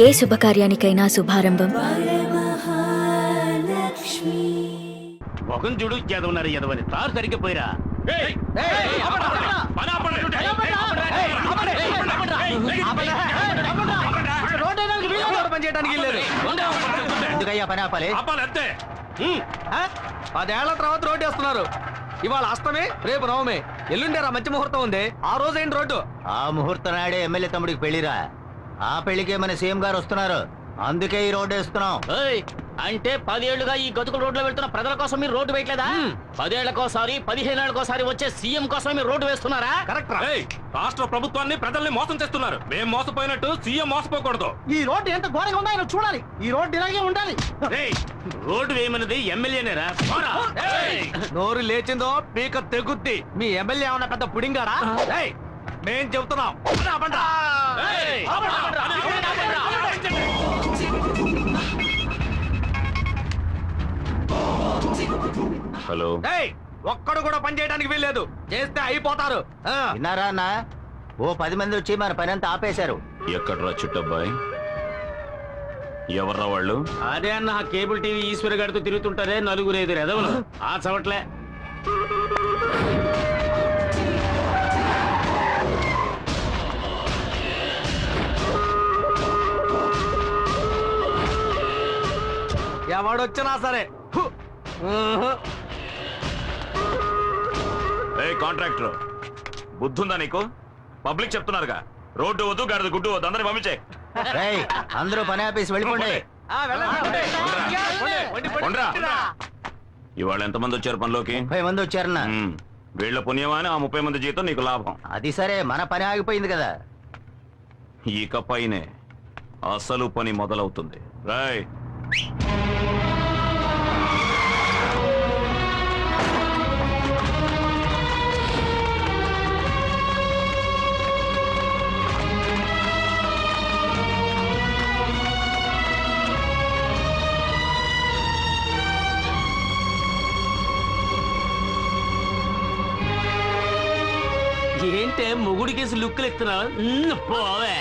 ఏ శుభకార్యానికైనా శుభారంభం ముఖం చూడు తారు సరిగ్గా పోయిరా ఎందుకయ్యా పని ఆపాలి అంతే ఆ? పదేళ్ళ తర్వాత రోడ్డు వేస్తున్నారు ఇవాళ అష్టమి రేపు నవమి ఎల్లుండేరా మంచి ముహూర్తం ఉంది ఆ రోజు ఏంటి రోడ్డు ఆ ముహూర్తం నాడే ఎమ్మెల్యే తమ్ముడికి పెళ్ళిరా ఆ పెళ్ళికే మన సీఎం గారు వస్తున్నారు. అందుకే ఈ రోడ్డు వేస్తున్నాం. ఏయ్, అంటే పదేళ్ళుగా ఈ గతుకుల రోడ్లో వెళ్తున్న ప్రజల కోసం మీరు రోడ్డు వేయట్లేదా? పదేళ్ళకోసారి పదిహేనేళ్ళకోసారి వచ్చే సీఎం కోసం మీరు రోడ్డు వేస్తున్నారా? కరెక్ట్ ఏయ్, రాష్ట్ర ప్రభుత్వాన్ని ప్రజల్ని మోసం చేస్తున్నారు. మేం మోసపోయినట్టు సీఎం మోసపోకూడదు. ఈ రోడ్డు ఎంత ఘోరంగా ఉందో ఆయన చూడాలి. ఈ రోడ్డు ఇలాగే ఉండాలి. ఏయ్, రోడ్డు వేయమన్నది ఎమ్మెల్యేనేరా పోరా. ఏయ్, నోరు లేచిందో పీక తెగుద్ది. మీ ఎమ్మెల్యే ఏమన్నా పెద్ద పుడింగాడా? ఏయ్, మేం చెబుతున్నాం. రా, బండ్రా. ఏయ్, హలో. ఏయ్, ఒక్కడు కూడా పని చేయడానికి వీల్లేదు. చేస్తే అయిపోతారు. విన్నారా అన్న? ఓ పది మంది వచ్చి మన పని అంతా ఆపేశారు. ఎక్కడ్రా చుట్టబ్బాయ్? ఎవర్రా వాళ్ళు? అదే అన్న కేబుల్ టీవీ ఈశ్వర్ గారితో తిరుగుతుంటారే నలుగురు ఎదురు ఎదవలు. ఆ చవట్లే. ఎవడొచ్చినా సరే. ఏ కాంట్రాక్టర్. బుద్ధుందా నీకు? పబ్లిక్ చెప్తున్నారుగా. రోడ్డు వద్దు గడదు గుడ్డు వద్దు అందరిని పంపించే. రేయ్ అందరూ పని ఆపేసి వెళ్ళిపోండి. ఇవాళ ఎంతమంది వచ్చారు పనిలోకి? ముప్పై మంది వచ్చారన్న. ఉమ్, వీళ్ళ పుణ్యమాని ఆ ముప్పై మంది జీతం నీకు లాభం. అది సరే మన పని ఆగిపోయింది కదా. ఇక పైనే అసలు పని మొదలవుతుంది. రాయ్. ఏంటే లుక్కులు ఎత్తున్నావు పోవే.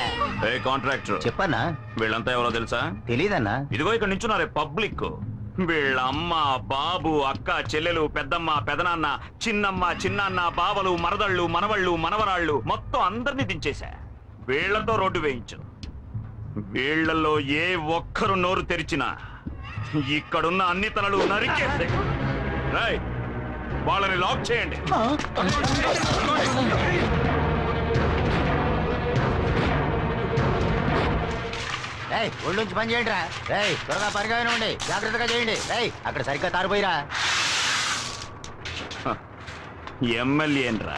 ఏ కాంట్రాక్టర్? చెప్పన్నా. వీళ్ళంతా ఎవరో తెలుసా? తెలీదన్నా. ఇదిగో ఇక్కడ నించున్నారే పబ్లిక్. వీళ్ళ అమ్మ బాబు అక్క చెల్లెలు పెద్దమ్మ పెదనాన్న చిన్నమ్మ చిన్నాన్న బావలు మరదళ్ళు మనవళ్ళు మనవరాళ్ళు మొత్తం అందరినీ దించేశా. వీళ్ళతో రోడ్డు వేయించు. వీళ్ళలో ఏ ఒక్కరు నోరు తెరిచినా ఇక్కడున్న అన్ని తలలు నరికేస్తే రాయ్ వాళ్ళని లాక్ చేయండి. రేయ్ ఒళ్ళుంచి పని చేయండి రా రేయ్ త్వరగా పరిగానే ఉండి జాగ్రత్తగా చేయండి. రేయ్ అక్కడ సరిగ్గా తారిపోయిరా ఎమ్మెల్యేన్రా.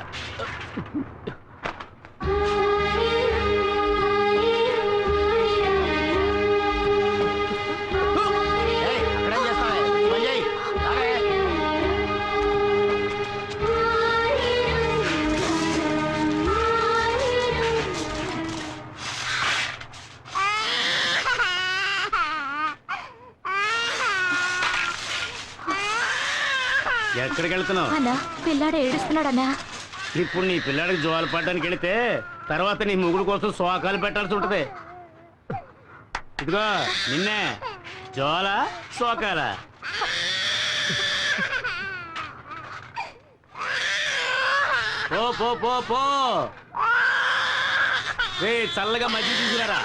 ఎక్కడికి వెళ్తున్నావు? అన్నా పిల్లాడు ఏడుస్తున్నాడన్నా. ఇప్పుడు నీ పిల్లాడికి జోలు పడడానికి వెళితే తర్వాత నీ ముగుడు కోసం శోకాలు పెట్టాల్సి ఉంటది. ఇదిగో నిన్నే జోల శోకాల పో పో పో పో. రే చల్లగా మధ్య తీసుకురారా?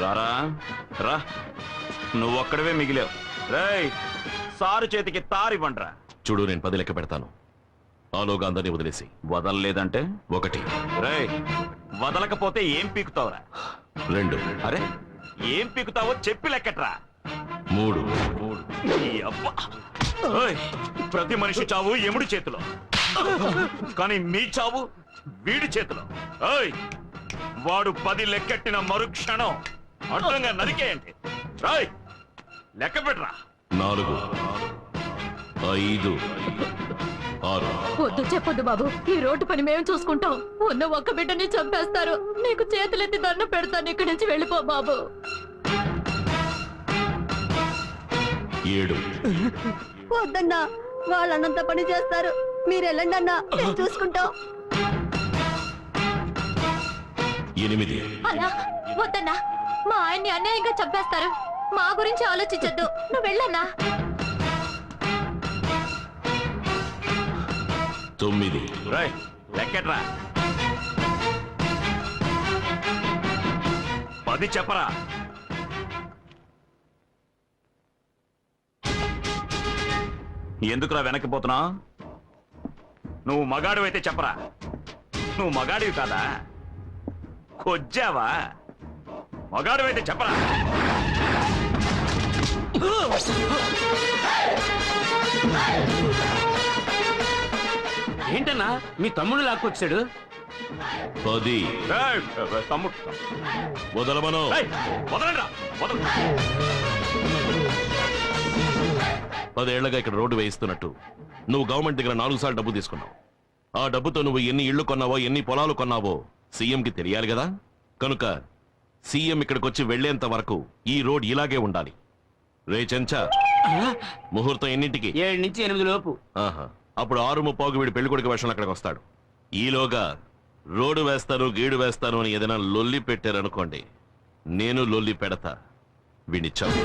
రారా? రా. నువ్వు ఒక్కడవే మిగిలావు. రేయ్ సారు చేతికి తారివ్వండ్రా. చూడు నేను పది లెక్క పెడతాను. ఆలోగా అందరినీ వదిలేసి. వదలలేదంటే? ఒకటి. రేయ్ వదలకపోతే ఏం పీకుతావురా? రెండు. అరే ఏం పీకుతావో చెప్పి లెక్కట్రా. మూడు. మూడు. ఈ అబ్బా. ఓయ్, ప్రతి మనిషి చావు ఎముడి చేతిలో. కానీ మీ చావు వీడి చేతిలో. ఓయ్ వాడు పది లెక్కెట్టిన మరుక్షణం. అడ్డంగా నరికేయండి. రాయ్ లెక్క పెట్టరా. నాలుగు ఐదు ఆరు. వద్దు చెప్పొద్దు బాబు. ఈ రోడ్డు పని మేము చూసుకుంటాం. ఉన్న ఒక్క బిడ్డని చంపేస్తారు. నీకు చేతులెత్తి దండం పెడతాను. ఇక్కడి నుంచి వెళ్ళిపో బాబు. ఏడు. వద్దన్నా. వాళ్ళన్నంత పని చేస్తారు. మీరు వెళ్ళండి అన్నా. మేము చూసుకుంటాం. ఎనిమిది. అలా వద్దన్నా. మా ఆయన్ని అన్యాయంగా చంపేస్తారు. మా గురించి ఆలోచించొద్దు. నువ్వు వెళ్ళన్నా. తొమ్మిది. రాయ్ లెక్కెట్రా. పది చెప్పరా. ఎందుకురా వెనక్కిపోతున్నా నువ్వు మగాడివైతే చెప్పరా. నువ్వు మగాడివి కాదా? కొజ్జావా? మగాడివైతే చెప్పరా? ఏంటన్నా? మీ తమ్ముడు లాక్కొచ్చాడు? పది. ఏయ్, తమ్ముడు. వదలమను ఏయ్, వదలండ్రా వదలు. పదేళ్ళగా ఇక్కడ రోడ్డు వేయిస్తున్నట్టు. నువ్వు గవర్నమెంట్ దగ్గర నాలుగు సార్లు డబ్బు తీసుకున్నావు. ఆ డబ్బుతో నువ్వు ఎన్ని ఇళ్ళు కొన్నావో ఎన్ని పొలాలు కొన్నావో సీఎంకి తెలియాలి కదా? కనుక సీఎం ఇక్కడికి వచ్చి వెళ్ళేంత వరకు ఈ రోడ్ ఇలాగే ఉండాలి. రే చెంచా ముహూర్తం ఎన్నింటికి? ఏడు నుంచి ఎనిమిది లోపు. ఆహా అప్పుడు ఆరు ముప్పావుకి వీడి పెళ్ళి కొడుకు వేషంలో అక్కడికి వస్తాడు. ఈలోగా రోడ్డు వేస్తాను గీడు వేస్తాను అని ఏదైనా లొల్లి పెట్టారనుకోండి నేను లొల్లి పెడతా. వీడిని చంపి.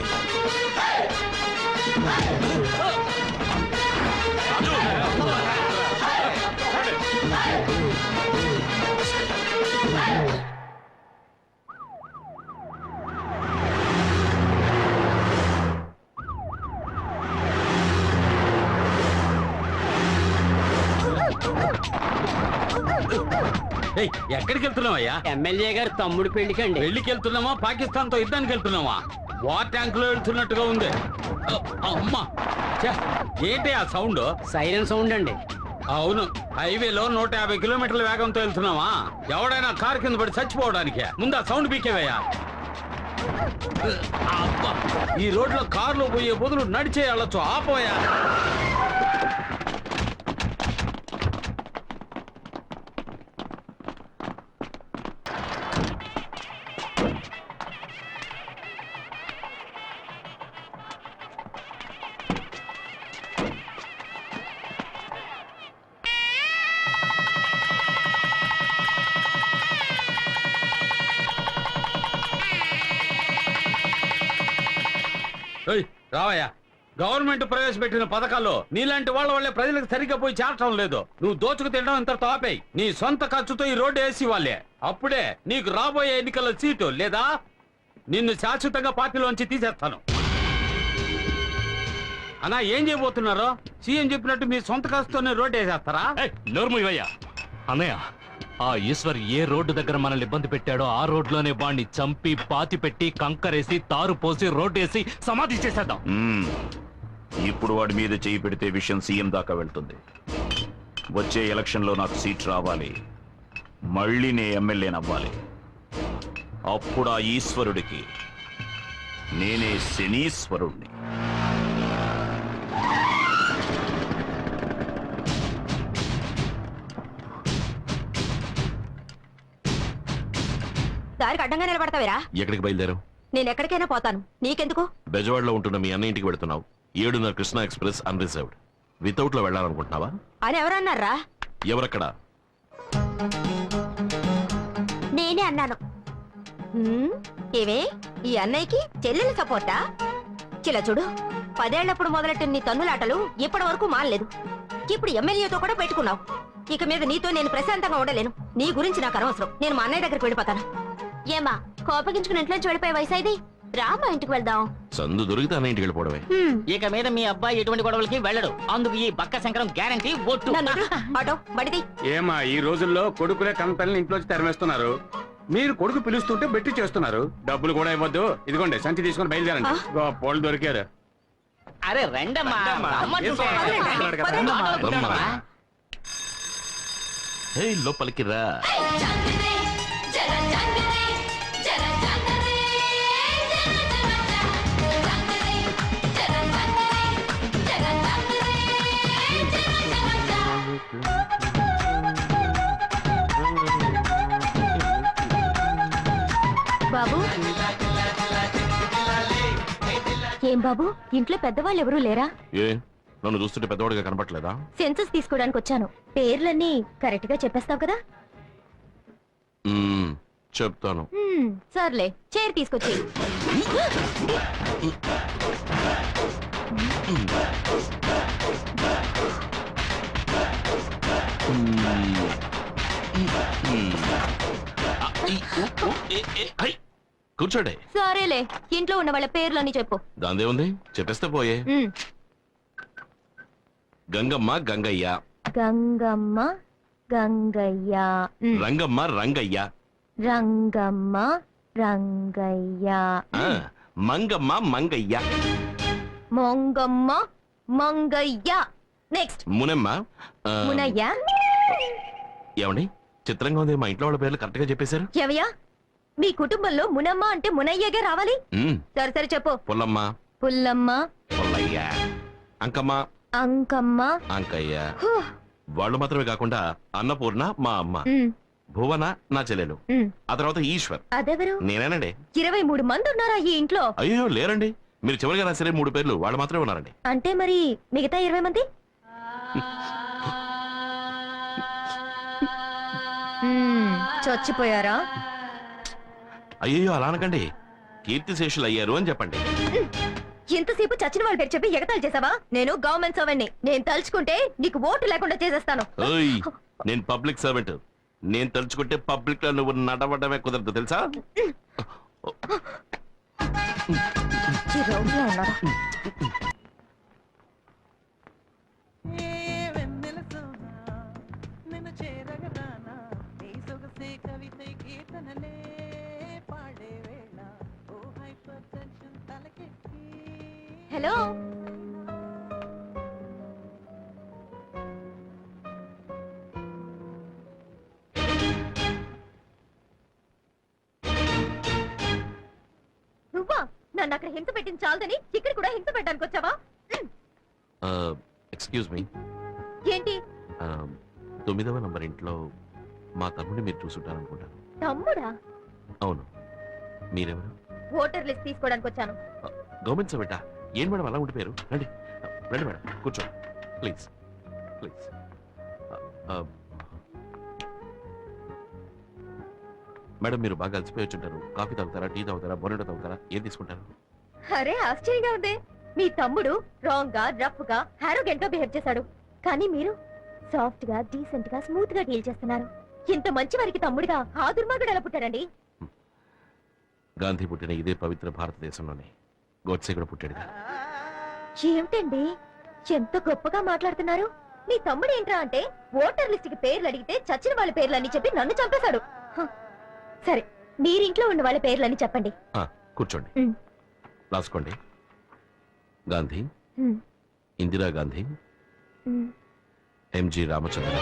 ఎక్కడికి వెళ్తున్నావయ్యా? ఎమ్మెల్యే గారు తమ్ముడు పెళ్ళికండి పెళ్ళికి వెళ్తున్నామా పాకిస్తాన్తో యుద్ధానికి వెళ్తున్నామా వార్ ట్యాంక్లో వెళ్తున్నట్టుగా ఉంది. అమ్మా ఏంటి ఆ సౌండ్? సైరన్ సౌండ్ అండి. అవును హైవేలో నూట యాభై కిలోమీటర్ల వేగంతో వెళ్తున్నావా? ఎవడైనా కారు కింద పడి చచ్చిపోవడానికి. ముందు ఆ సౌండ్ పీకేవయ్యా. ఈ రోడ్లో కార్లు పోయే బదులు నడిచే వెళ్ళొచ్చు ఆపోయా రావయ్యా. గవర్నమెంట్ ప్రవేశపెట్టిన పథకాల్లో నీలాంటి వాళ్ళ వల్లే ప్రజలకు సరిగ్గా పోయి చేరటం లేదు. నువ్వు దోచుకు తినడం ఇంత తాపేయి నీ సొంత ఖర్చుతో ఈ రోడ్డు వేసి వాళ్ళే. అప్పుడే నీకు రాబోయే ఎన్నికల్లో సీటు లేదా? నిన్ను శాశ్వతంగా పార్టీలోంచి తీసేస్తాను. అన్నా ఏం చేయబోతున్నారో? సీఎం చెప్పినట్టు మీ సొంత ఖర్చుతోనే రోడ్డు వేసేస్తారా? నోర్మయ్యా అన్నయ్య ఆ ఈశ్వర్ ఏ రోడ్డు దగ్గర మనల్ని ఇబ్బంది పెట్టాడో ఆ రోడ్లోనే వాణ్ణి చంపి పాతి పెట్టి కంకరేసి తారు పోసి రోడ్డు వేసి సమాధి చేసేద్దాం. మ్మ్. ఇప్పుడు వాడి మీద చేయి పెడితే విషయం సీఎం దాకా వెళ్తుంది. వచ్చే ఎలక్షన్లో నాకు సీట్ రావాలి. మళ్ళీ నే ఎమ్మెల్యేనవ్వాలి అప్పుడు ఆ ఈశ్వరుడికి నేనే శనీశ్వరుణ్ణి. దారికి అడ్డంగా నిలబడతావేరా? ఎక్కడికి బయలుదేరావు? నేను ఎక్కడికైనా పోతాను. నీకెందుకు? బెజవాడలో ఉంటున్న మీ అన్న ఇంటికి వెళ్తున్నావు. ఏడున్నర కృష్ణ ఎక్స్ప్రెస్ అన్రిజర్వ్డ్ వితౌట్లో వెళ్ళాలనుకుంటున్నావా? అని ఎవరన్నారా? ఎవరక్కడ? నేనే అన్నాను. హ్మ్, ఏవే ఈ అన్నయ్యకి చెల్లెలు సపోర్టా? చిలా చూడు పదేళ్ళప్పుడు మొదలెట్టిన నీ తన్నులాటలు ఇప్పటి వరకు మానలేదు. ఇప్పుడు ఎమ్మెల్యేతో కూడా పెట్టుకున్నావు. ఇక మీద నీతో నేను ప్రశాంతంగా ఉండలేను. నీ గురించి నాకు అనవసరం. నేను మా అన్నయ్య దగ్గరికి వెళ్ళిపోతాను. ఏమా కోపగించుకుని ఇంట్లోంచి వెళ్ళిపోయే వయసు ఇది? రా మా ఇంటికి వెళ్దాం. సందు దొరికితే అన్న ఇంటికి వెళ్ళిపోవడమే. ఇక మీద మీ అబ్బాయి ఎటువంటి గొడవలకి వెళ్ళడు. అందుకు ఈ బక్క శంకరం గ్యారంటీ ఒట్టు. ఆటో బడిది. ఏమా ఈ రోజుల్లో కొడుకులే కనపల్ని ఇంట్లోంచి తరిమేస్తున్నారు. మీరు కొడుకు పిలుస్తుంటే బెట్టి చేస్తున్నారు. డబ్బులు కూడా ఇవ్వద్దు. ఇదిగోండి సంచి తీసుకొని బయలుదేరండి. గొప్పోళ్ళు దొరికారు. అరే రండమ్మా. లోపలికి రా. బాబు? ఏం బాబు? ఇంట్లో పెద్దవాళ్ళు ఎవరూ లేరా? ఏ నన్ను చూస్తుంటే పెద్దవాడిగా కనపట్లేదా సెన్సస్ తీసుకోవడానికి వచ్చాను. పేర్లన్నీ కరెక్ట్గా చెప్పేస్తావు కదా? చెప్తాను. సర్లే చైర్ తీసుకొచ్చి. కూర్చోండి. సరేలే ఇంట్లో ఉన్న వాళ్ళ పేర్లన్నీ చెప్పు. దాందే ఉంది చెప్పేస్తే పోయే. గంగమ్మ గంగయ్య. గంగమ్మ గంగయ్య. రంగమ్మ రంగయ్య. రంగమ్మ రంగయ్య. ఆ, మంగమ్మ మంగయ్య. మొంగమ్మ మంగయ్య. నెక్స్ట్ మునమ్మ ఆ, మునయ్య. ఏమండి? చిత్రంగా ఉంది మా ఇంట్లో వాళ్ళ పేర్లు కరెక్ట్గా చెప్పేశారు. ఎవయ్యా మీ కుటుంబంలో మునమ్మ అంటే మునయ్యగే రావాలి? సరే సరే చెప్పు. పుల్లమ్మ. పుల్లమ్మ. పుల్లయ్య. అంకమ్మ. అంకమ్మ. అంకయ్య. హూ, వాళ్ళు మాత్రమే కాకుండా అన్నపూర్ణ మా అమ్మ. ఉమ్, భువన నా చెల్లెలు. ఉమ్. ఆ తర్వాత ఈశ్వర్. అదెవరు? నేనేనండి. ఇరవై మూడు మంది ఉన్నారా ఈ ఇంట్లో? అయ్యో లేరండి. మీరు చివరిగా నా సరే మూడు పేర్లు. వాళ్ళు మాత్రమే ఉన్నారండి. అంటే మరి మిగతా ఇరవై మంది? చచ్చిపోయారా? అయ్యో అలా అనకండి. కీర్తిశేషులు అయ్యారు అని చెప్పండి. ఇంతసేపు చచ్చిన వాళ్ళ పేరు చెప్పి ఎగతాళి చేసావా? నేను గవర్నమెంట్ సర్వెంట్ని. నేను తలుచుకుంటే నీకు ఓటు లేకుండా చేసేస్తాను. ఓయ్ నేను పబ్లిక్ సర్వెంట్. నేను తలుచుకుంటే పబ్లిక్లో నువ్వు నడవడమే కుదరదు తెలుసా? ఈ రౌడీలా ఉన్నాడా? హలో. నువ్వా? నన్ను అక్కడ హింస పెట్టింది చాలదని ఇక్కడ కూడా హింస పెట్టడానికి వచ్చావా? Excuse me. ఏంటి? తొమ్మిదవ నంబర్ ఇంట్లో మా తమ్ముడిని మీరు చూసుంటారనుకుంటాను. తమ్ముడా? అవును. మీరెవరు? ఓటర్ లిస్ట్ తీసుకోవడానికి వచ్చాను. గవర్నమెంట్ సర్వెంటా ఏం మేడం అలా ఉండిపోయారు? రండి. రండి మేడం కూర్చో. ప్లీజ్. ప్లీజ్. మేడం మీరు బాగా అలసిపోయి వచ్చుంటారు. కాఫీ తాగుతారా టీ తాగుతారా బొనెటో తాగుతారా ఏం తీసుకుంటారు? అరే ఆశ్చర్యంగా ఉంది. మీ తమ్ముడు రాంగ్గా రఫ్గా హారోగెంట్గా బిహేవ్ చేశాడు. కానీ మీరు సాఫ్ట్గా డీసెంట్గా స్మూత్గా డీల్ చేస్తున్నారు. ఇంత మంచి వారికి తమ్ముడిగా ఆ దుర్మార్గుడు ఎలా పుట్టాడండి? గాంధీ పుట్టిన ఇదే పవిత్ర భారతదేశంలోనే. గోడ్సే కూడా పుట్టాడుగా ఏమిటండి? ఎంత గొప్పగా మాట్లాడుతున్నారు? మీ తమ్ముడు ఏంట్రా అంటే ఓటర్ లిస్ట్కి పేర్లు అడిగితే చచ్చిన వాళ్ళ పేర్లని చెప్పి నన్ను చంపేశాడు. హ. సరే మీరింట్లో ఉన్న వాళ్ళ పేర్లని చెప్పండి. ఆ, కూర్చోండి. ఉమ్. రాసుకోండి. గాంధీ ఉమ్, ఇందిరా గాంధీ ఉమ్. ఎంజి రామచంద్ర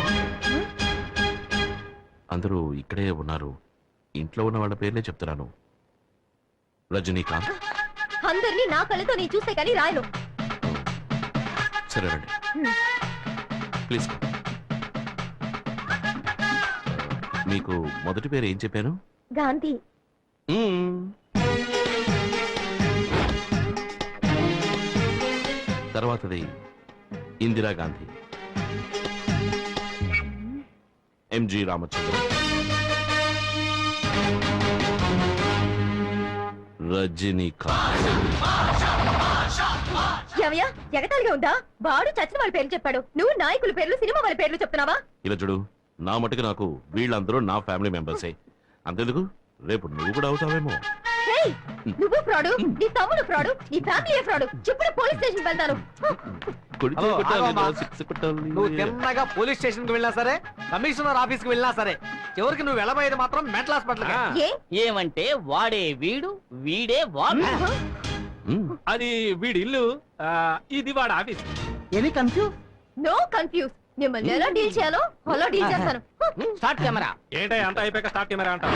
అందరూ ఇక్కడే ఉన్నారు. ఇంట్లో ఉన్న వాళ్ళ పేర్లే చెప్తున్నాను. రజనీకాంత్ అందరినీ నా కళ్ళతో నేను చూస్తే కానీ రాయను సరే రండి. ప్లీజ్. మీకు మొదటి పేరు ఏం చెప్పాను గాంధీ. తర్వాతది ఇందిరా గాంధీ. ఎంజి రామచంద్ర రజనీకాంత్. ఏమయ్యా ఎగతాళిగా ఉందా? వాడు చచ్చిన వాళ్ళ పేర్లు చెప్పాడు. నువ్వు నాయకుల పేర్లు సినిమా వాళ్ళ పేర్లు చెప్తున్నావా? ఇలా చూడు నా మటుకు నాకు వీళ్ళందరూ నా ఫ్యామిలీ మెంబర్సే. అంతెందుకు? రేపు నువ్వు కూడా అవుతావేమో. హేయ్, నువ్వు ఫ్రాడు నీ తమ్ముడు ఫ్రాడు నీ ఫ్యామిలీ ఫ్రాడు. చెప్పుడు పోలీస్ స్టేషన్ వెళ్తాను కొడితే హలో, కొట్టాలి, ఆగమ్మా. సిక్స్ కొట్టాలి. నువ్వు తిన్నగా పోలీస్ స్టేషన్కి వెళ్ళినా సరే కమిషనర్ ఆఫీస్కి వెళ్ళినా సరే చివరికి నువ్వు వెళ్ళబోయేది మాత్రం మెంటల్ హాస్పిటల్ ఏ? ఏమంటే వాడే వీడు వీడే వాడు. ఉమ్, అది వీడి ఇల్లు ఆ, ఇది వాడు office. Any confuse no confuse. మిమ్మల్ని ఎలా డీల్ చేయాలో అలా డీల్ చేస్తాను. Start camera. ఏంటో అంత అయిపోయాక స్టార్ట్ కెమెరా అంటావు?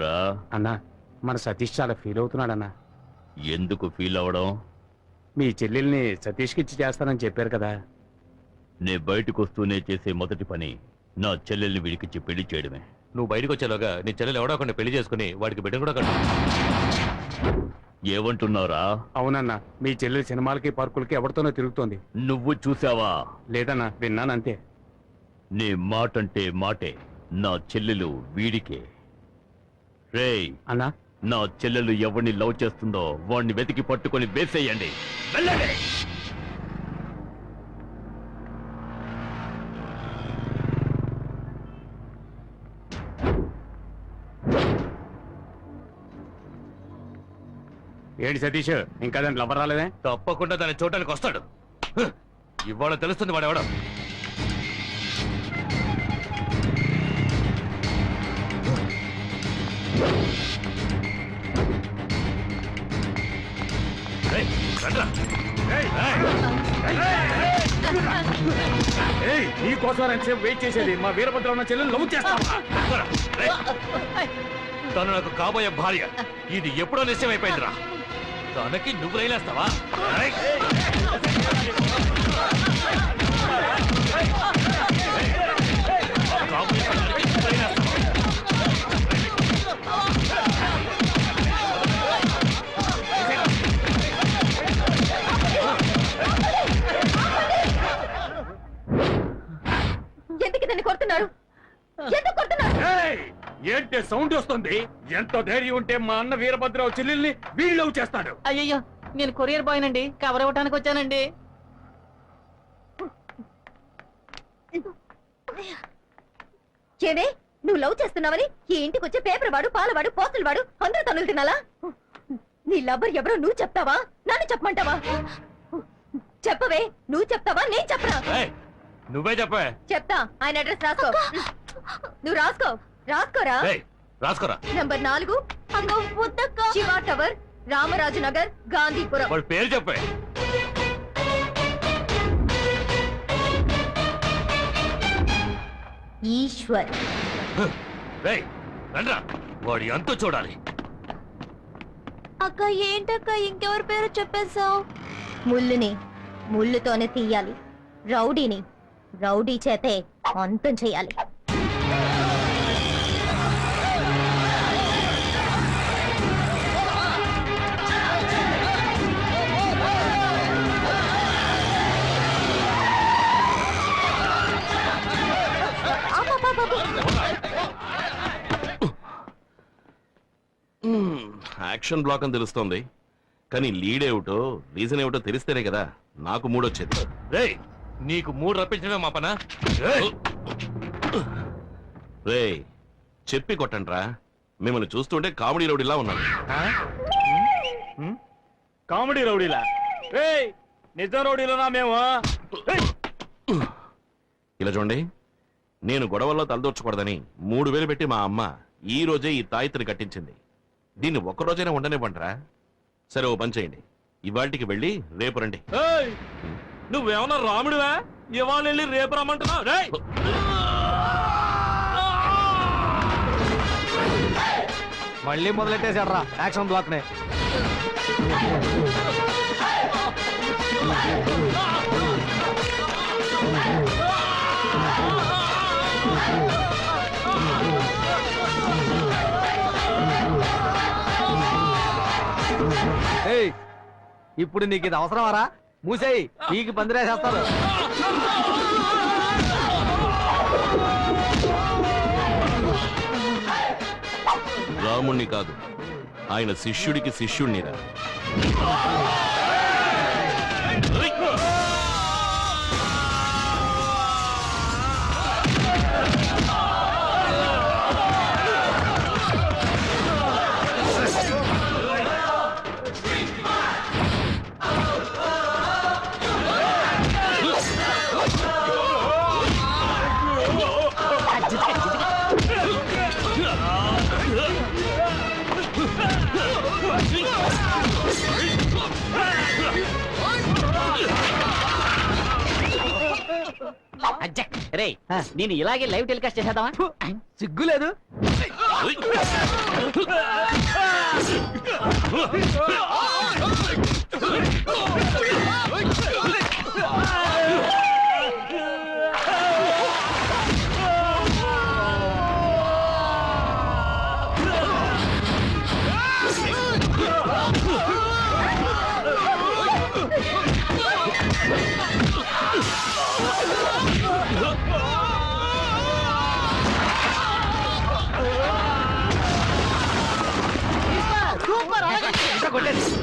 ఏంట్రా అన్నా మన సతీష్ చాలా ఫీల్ అవుతున్నాడన్నా. ఎందుకు ఫీల్ అవడం? మీ చెల్లెల్ని సతీష్కి ఇచ్చి చేస్తానని చెప్పారు కదా. నే బయటకు వస్తూనే చేసే మొదటి పని నా చెల్లెల్ని వీడికిచ్చి పెళ్ళి చేయడమే. నువ్వు బయటకు వచ్చేలోగా నీ చెల్లెలు ఎవడో ఒకరిని పెళ్ళి చేసుకుని వాడికి బిడ్డ కూడా కట్టు. ఏమంటున్నారా అవునన్నా మీ చెల్లెలు సినిమాలకి పార్కులకి ఎవరితోనో తిరుగుతోంది. నువ్వు చూసావా? లేదన్నా విన్నానంతే. నీ మాటంటే మాటే నా చెల్లెలు వీడికే. రేయ్ అన్నా? నా చెల్లెలు ఎవరిని లవ్ చేస్తుందో వాడిని వెతికి పట్టుకొని వేసేయండి. వెళ్ళండి. ఏంటి సతీష్? ఇంకా దాని లవర్ రాలేదే? తప్పకుండా దాన్ని చూడటానికి వస్తాడు. ఇవాళ తెలుస్తుంది వాడు నీ కోసం ఎంతసేపు వెయిట్ చేసేది? మా వీరభద్ర ఉన్న చెల్లెలు లవ్ చేస్తావా? తను నాకు కాబోయే భార్య. ఇది ఎప్పుడో నిశ్చయం అయిపోయిందిరా తనకి నువ్వు రైలేస్తావా? కొడుతున్నారు? ఎందుకు కొడుతున్నారు? ఏంటి సౌండ్ వస్తుంది? ఎంత ధైర్యం ఉంటే మా అన్న వీరభద్రరావు చెల్లెల్ని వీళ్ళు లవ్ చేస్తాడు. అయ్యయ్యో నేను కొరియర్ బాయ్ నండి. కవర్ ఇవ్వడానికి వచ్చానండి. ఏమే నువ్వు లవ్ చేస్తున్నావని ఈ ఇంటికి వచ్చే పేపర్ వాడు పాలవాడు పోస్టులు వాడు అందరూ తనులు తినాలా? నీ లవ్వర్ ఎవరో నువ్వు చెప్తావా? నన్ను చెప్పమంటావా? చెప్పవే నువ్వు చెప్తావా? నేను చెప్పరా నువ్వే చెప్పే చెప్తా ఆయన అడ్రస్ రాసుకో. నువ్వు రాసుకో రాసుకోరా? రాసుకోరా? నంబర్ నాలుగు శివా టవర్ రామరాజు నగర్ గాంధీపురం. వాడి పేరు చెప్పే. ఈశ్వర్. వాడి అంతు చూడాలి. అక్క ఏంటక్క ఇంకెవరి పేరు చెప్పేశావు? ముళ్ళుని ముళ్ళుతోనే తీయాలి. రౌడీని. రౌడీ చేతే అంతం చేయాలి. యాక్షన్ బ్లాక్ అని తెలుస్తోంది. కానీ లీడ్ ఏమిటో రీజన్ ఏమిటో తెలిస్తేనే కదా నాకు మూడొచ్చేది. రేయ్ నీకు మూడు రప్పించడమే మా పనా? రే చెప్పి కొట్టండ్రా. మిమ్మల్ని చూస్తుంటే కామెడీ రౌడీలా ఉన్నాను. కామెడీ రౌడీలా? ఏయ్ నిజం రౌడీలోనా మేము? ఇలా చూడండి నేను గొడవల్లో తలదూర్చకూడదని మూడు వేలు పెట్టి మా అమ్మ ఈ రోజే ఈ తాయిత్రి కట్టించింది. దీన్ని ఒక్క రోజైనా ఉండనివ్వండిరా. సరే ఓ పని చేయండి. ఇవాటికి వెళ్ళి రేపు రండి. నువ్వేమన్నా రాముడివా? ఇవాళ వెళ్ళి రేపు రమ్మంటున్నావు. రే మళ్ళీ మొదలెట్టేశాడరా. యాక్షన్ బ్లాక్ నే ఏయ్, ఇప్పుడు నీకు ఇది అవసరమారా? మూసేయి నీకు పందిరేసేస్తారు రాముణ్ణి కాదు ఆయన శిష్యుడికి శిష్యుణ్ణిరా. రే నేను ఇలాగే లైవ్ టెలికాస్ట్ చేసేద్దామా? సిగ్గు లేదు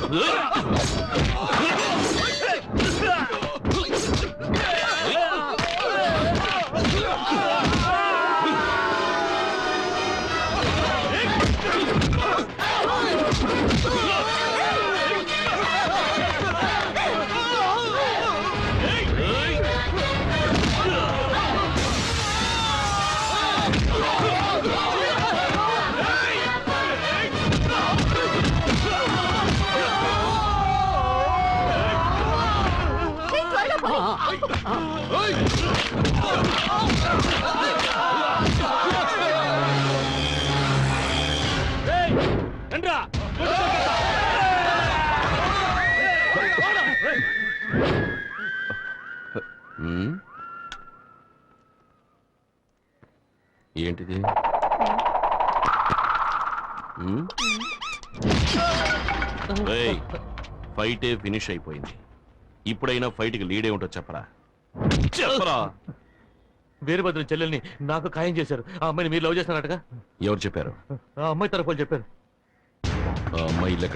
Hıh! ఏంటిది? ఫైటే ఫినిష్ అయిపోయింది. ఇప్పుడైనా ఫైట్కి లీడ్ ఏమిటో చెప్పరా? చెప్పరా? వీరభద్రం చెల్లెల్ని నాకు ఖాయం చేశారు. ఆ అమ్మాయిని మీరు లవ్ చేస్తున్నారటగా? ఎవరు చెప్పారు? ఆ అమ్మాయి తరఫు వాళ్ళు చెప్పారు. ఆ అమ్మాయి ఇల్లు ఎక్కడ?